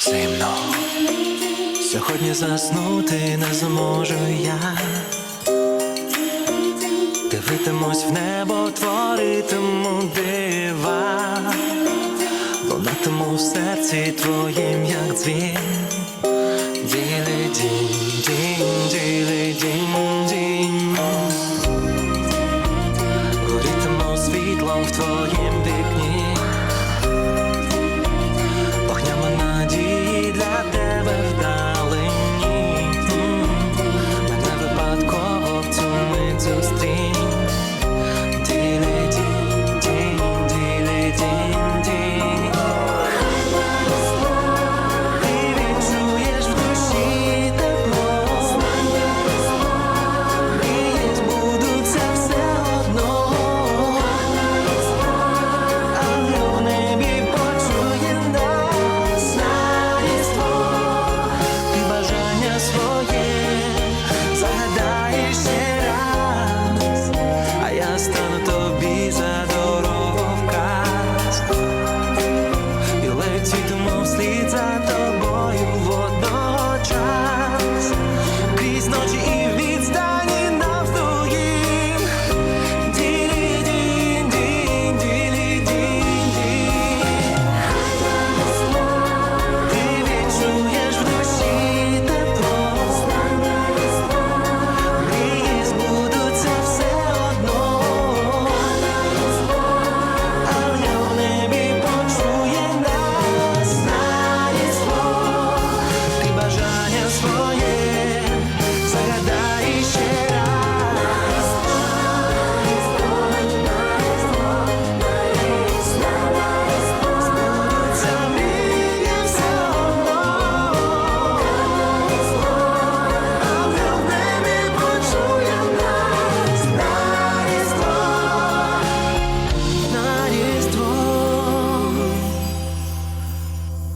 Зимно сьогодні заснути не зможу я. Дивитимусь в небо, творитиму дива, лунатиму в серці твоїм, як дзвін. Діли дінь, дінь, діли дінь, дінь Горітиму світлом в твоїм вікні. noci i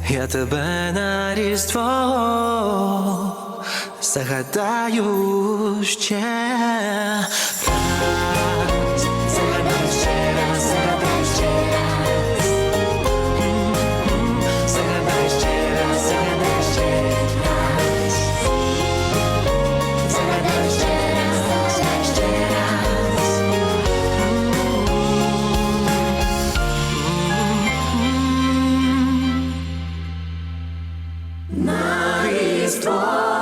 Я тебе на різдво загадаю ще. 说